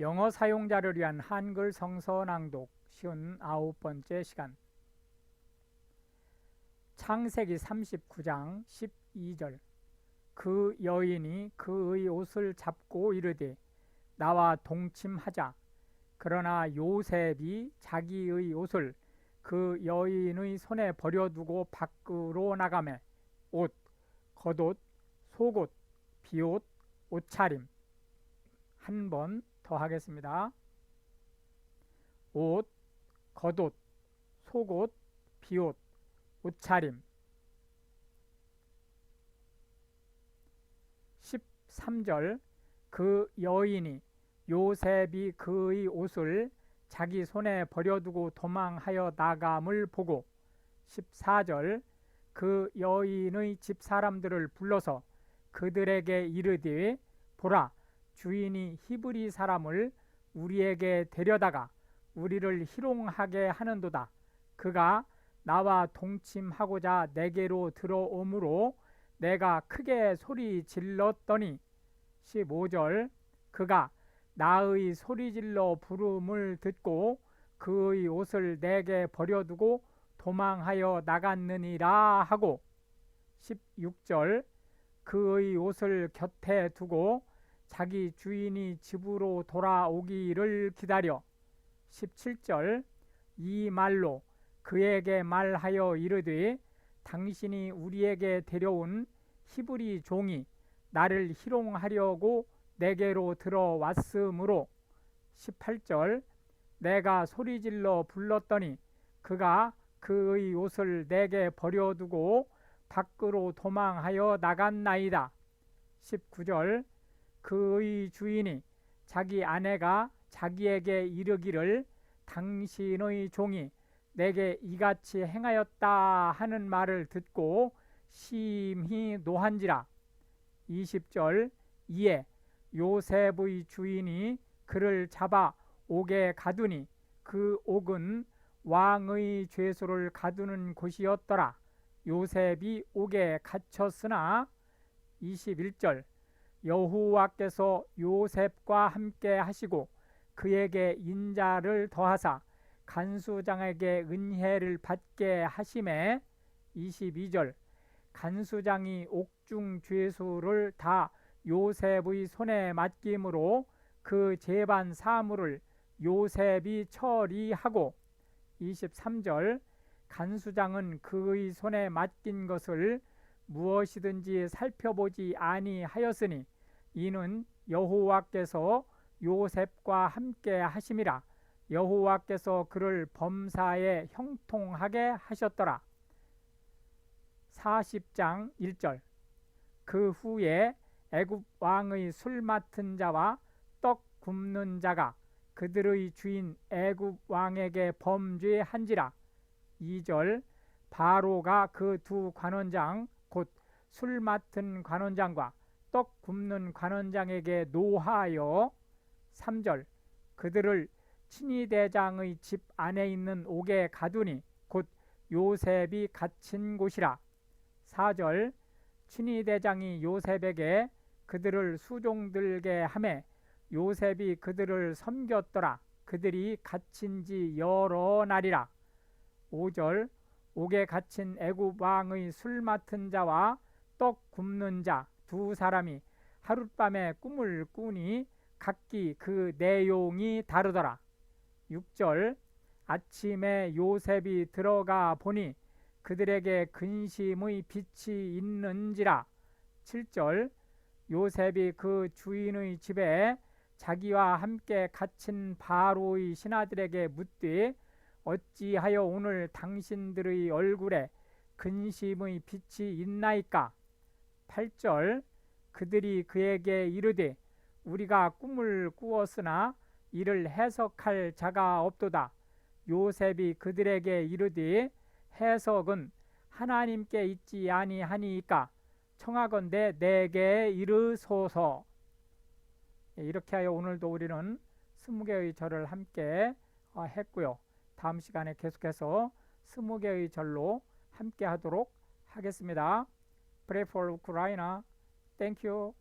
영어 사용자를 위한 한글 성서 낭독 쉬운 아홉 번째 시간. 창세기 39장 12절. 그 여인이 그의 옷을 잡고 이르되 나와 동침하자. 그러나 요셉이 자기의 옷을 그 여인의 손에 버려두고 밖으로 나가매 옷, 겉옷, 속옷, 비옷, 옷차림. 한번 더 하겠습니다. 옷, 겉옷, 속옷, 비옷, 옷차림 13절 그 여인이 요셉이 그의 옷을 자기 손에 버려두고 도망하여 나감을 보고 14절 그 여인의 집 사람들을 불러서 그들에게 이르되 보라 주인이 히브리 사람을 우리에게 데려다가 우리를 희롱하게 하는도다. 그가 나와 동침하고자 내게로 들어오므로 내가 크게 소리 질렀더니 15절 그가 나의 소리질러 부름을 듣고 그의 옷을 내게 버려두고 도망하여 나갔느니라 하고 16절 그의 옷을 곁에 두고 자기 주인이 집으로 돌아오기를 기다려 17절 이 말로 그에게 말하여 이르되 당신이 우리에게 데려온 히브리 종이 나를 희롱하려고 내게로 들어왔으므로 18절 내가 소리질러 불렀더니 그가 그의 옷을 내게 버려두고 밖으로 도망하여 나갔나이다. 19절 그의 주인이 자기 아내가 자기에게 이르기를 당신의 종이 내게 이같이 행하였다 하는 말을 듣고 심히 노한지라. 20절 이에 요셉의 주인이 그를 잡아 옥에 가두니 그 옥은 왕의 죄수를 가두는 곳이었더라. 요셉이 옥에 갇혔으나 21절 여호와께서 요셉과 함께 하시고 그에게 인자를 더하사 간수장에게 은혜를 받게 하심에 22절 간수장이 옥중 죄수를 다 요셉의 손에 맡김으로 그 재반 사물을 요셉이 처리하고 23절 간수장은 그의 손에 맡긴 것을 무엇이든지 살펴보지 아니하였으니 이는 여호와께서 요셉과 함께 하심이라. 여호와께서 그를 범사에 형통하게 하셨더라. 40장 1절. 그 후에 애굽 왕의 술 맡은 자와 떡 굽는 자가 그들의 주인 애굽 왕에게 범죄한지라. 2절. 바로가 그 두 관원장 곧 술 맡은 관원장과 떡 굽는 관원장에게 노하여 3절 그들을 친위대장의 집 안에 있는 옥에 가두니 곧 요셉이 갇힌 곳이라. 4절 친위대장이 요셉에게 그들을 수종들게 하매 요셉이 그들을 섬겼더라. 그들이 갇힌 지 여러 날이라. 5절 옥에 갇힌 애굽 왕의 술 맡은 자와 떡 굽는 자 두 사람이 하룻밤에 꿈을 꾸니 각기 그 내용이 다르더라. 6절 아침에 요셉이 들어가 보니 그들에게 근심의 빛이 있는지라. 7절 요셉이 그 주인의 집에 자기와 함께 갇힌 바로의 신하들에게 묻되 어찌하여 오늘 당신들의 얼굴에 근심의 빛이 있나이까 8절 그들이 그에게 이르되 우리가 꿈을 꾸었으나 이를 해석할 자가 없도다. 요셉이 그들에게 이르되 해석은 하나님께 있지 아니하니까 청하건대 내게 이르소서. 예, 이렇게 하여 오늘도 우리는 스무 개의 절을 함께 어, 했고요. 다음 시간에 계속해서 스무 개의 절로 함께 하도록 하겠습니다. Pray for Ukraine. Thank you.